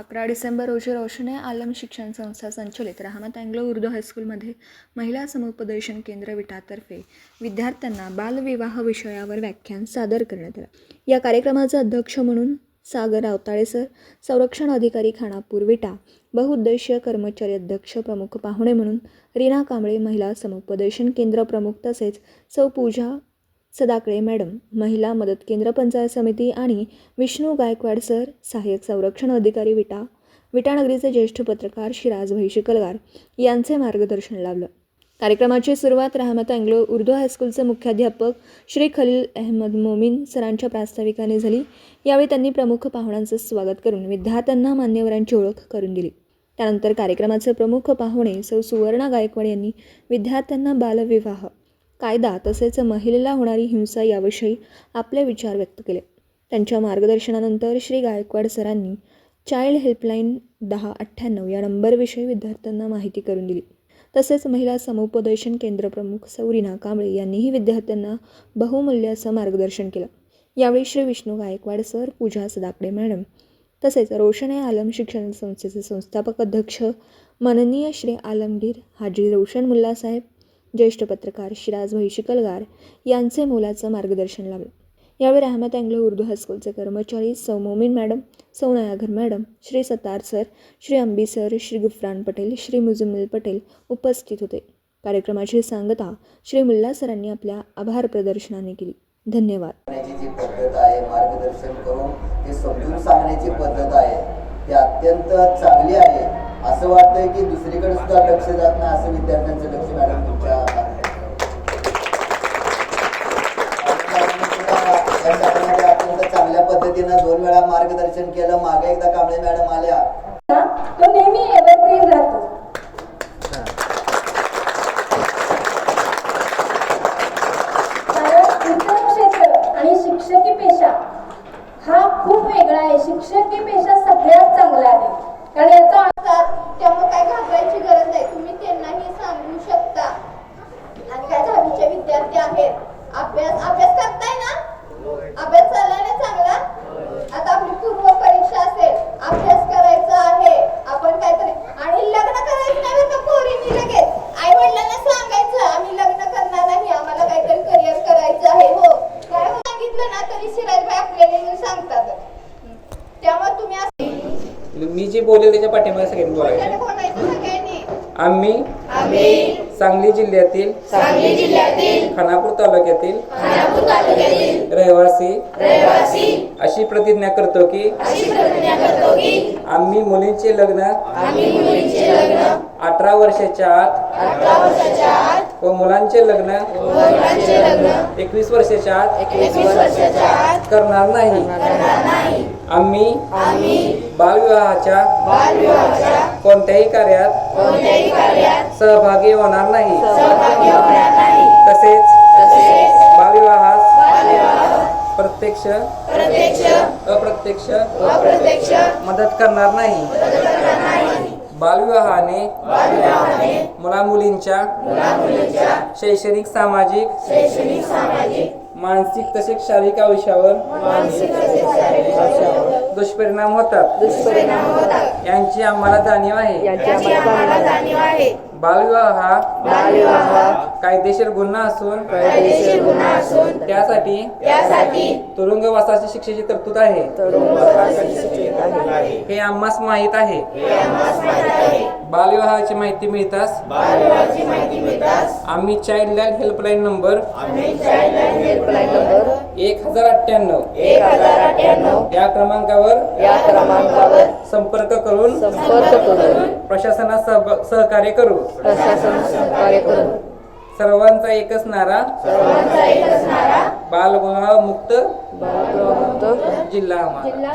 अकरा डिसेंबर रोजी रोशने आलम शिक्षण संस्था संचलित रहामत अँग्लो उर्दू हायस्कूलमध्ये महिला समुपदेशन केंद्र विटातर्फे विद्यार्थ्यांना बालविवाह विषयावर व्याख्यान सादर करण्यात आलं. या कार्यक्रमाचे अध्यक्ष म्हणून सागर अवताळे सर संरक्षण अधिकारी खानापूर विटा बहुउद्देशीय कर्मचारी अध्यक्ष प्रमुख पाहुणे म्हणून रीना कांबळे महिला समुपदेशन केंद्र प्रमुख तसेच सौ पूजा सदाकळे मॅडम महिला मदत केंद्र पंचायत समिती आणि विष्णू गायकवाड सर सहाय्यक संरक्षण अधिकारी विटा विटानगरीचे ज्येष्ठ पत्रकार शिराज भाई शिकलगार यांचे मार्गदर्शन लाभलं. कार्यक्रमाची सुरुवात रहमत अँग्लो उर्दू हायस्कूलचे मुख्याध्यापक श्री खलील अहमद मोमीन सरांच्या प्रास्ताविकाने झाली. यावेळी त्यांनी प्रमुख पाहुण्यांचं स्वागत करून विद्यार्थ्यांना मान्यवरांची ओळख करून दिली. त्यानंतर कार्यक्रमाचे प्रमुख पाहुणे सौ सुवर्णा गायकवाड यांनी विद्यार्थ्यांना बालविवाह कायदा तसेच महिलेला होणारी हिंसा याविषयी आपले विचार व्यक्त केले. त्यांच्या मार्गदर्शनानंतर श्री गायकवाड सरांनी चाइल्ड हेल्पलाईन दहा अठ्ठ्याण्णव या नंबरविषयी विद्यार्थ्यांना माहिती करून दिली. तसेच महिला समुपदेशन केंद्र प्रमुख सौरीना कांबळे यांनीही विद्यार्थ्यांना बहुमूल्य असं मार्गदर्शन केलं. यावेळी श्री विष्णू गायकवाड सर पूजा सदाकडे मॅडम तसेच रोशन आलम शिक्षण संस्थेचे संस्थापक अध्यक्ष माननीय श्री आलमगीर हाजी रोशन मुल्ला साहेब ज्येष्ठ पत्रकार शिराज भाई शिकलगार यांचे मोलाचं मार्गदर्शन लाभलं यावेळी रहमत अँग्लो उर्दू हायस्कूलचे कर्मचारी सौ मोमीन मॅडम सौ Nayaghar madam Shri Sattar sir Shri Ambi sir Shri Gufran Patel Shri Mujammil Patel उपस्थित होते. कार्यक्रमाची सांगता श्री मुल्ला सरांनी आपल्या आभार प्रदर्शनाने केली. धन्यवाद. जी पद्धत आहे मार्गदर्शन करून ते समजून सांगण्याची पद्धत आहे ती अत्यंत चांगली आहे. असं वाटतंय की दुसरीकडे सुद्धा लक्ष जात नाही असं विद्यार्थ्यांचं लक्ष मॅडम तुमच्या अत्यंत चांगल्या पद्धतीनं दोन वेळा मार्गदर्शन केलं मागे एकदा कांबळे मॅडम आल्या. तो नेहमी एव्हरग्रीन राहतो. आणि शिक्षकी पेशा हा खूप वेगळा आहे. शिक्षकी पेशा सगळ्यात चांगला आहे. कारण याचा असतात त्यामुळे काय घाबरायची गरज नाही. तुम्ही त्यांनाही सांगू शकता. आणि काय दहावीचे विद्यार्थी आहेत. अभ्यास अभ्यास करताय ना? अभ्यास चाललाय ना चांगला? आता आपली पूर्व परीक्षा असेल. अभ्यास करायचा आहे. आपण काहीतरी आणि लग्न करायचं नाही बरं का पोरींनी लगेच. आई वडिलांना सांगायचं आम्ही लग्न करणार नाही. आम्हाला काहीतरी करिअर करायचं आहे. हो. काय हो? सांगितलं ना तरी सिराजबाई आपल्याला सांगतात. त्यामुळे तुम्ही मी जे बोलेल त्याच्या पाठीमागे सगळ्यांनी बोलायचं. आम्ही सांगली जिल्ह्यातील सांगली जिल्ह्यातील खानापूर तालुक्यातील खानापूर तालुक्यातील रहिवासी. रहिवासी. अशी प्रतिज्ञा करतो की अशी प्रतिज्ञा करतो की आम्ही मुलींचे लग्न आम्ही मुलींचे लग्न अठरा वर्षाच्या आत अठरा वर्षाच्या आत व मुलांचे लग्न मुलांचे लग्न एकवीस वर्षाच्या आत एकवीस वर्षाच्या आत करणार नाही. करणार नाही. आम्ही आम्ही बालविवाहाच्या बालविवाहाच्या कोणत्याही कार्यात कोणत्याही कार्यात सहभागी होणार होणार नाही. तसेच बालविवाह प्रत्यक्ष प्रत्यक्ष अप्रत्यक्ष अप्रत्यक्ष मदत करणार नाही. बालविवाहाने मुला मुलींच्या मुला मुलींच्या शैक्षणिक सामाजिक शैक्षणिक सामाजिक मानसिक तसेच शारीरिक आयुष्यावर मानसिक तसेच शारीरिक आयुष्यावर दुष्परिणाम होतात. दुष्परिणाम होतात. यांची आम्हाला जाणीव आहे. याची आम्हाला जाणीव आहे. बालविवाह हा बालविवाह कायदेशीर गुन्हा असून कायदेशीर गुन्हा असून त्यासाठी त्यासाठी तुरुंगवासाची शिक्षेची तरतूद आहे. हे माहीत आहे हे आम्हास माहीत आहे. बालविवाहाची माहिती मिळताच मिळताच आम्ही चाइल्ड लाईन हेल्पलाईन नंबर एक हजार अठ्ठ्याण्णव एक हजार अठ्ठ्याण्णव या क्रमांकावर या क्रमांकावर संपर्क करून संपर्क करून प्रशासनास सहकार्य करू. प्रशासन सहकार्य करून सर्वांचा एकच नारा सर्वांचा एक असणारा बालविवाह मुक्त बालविवाह जिल्हा आम्हाला.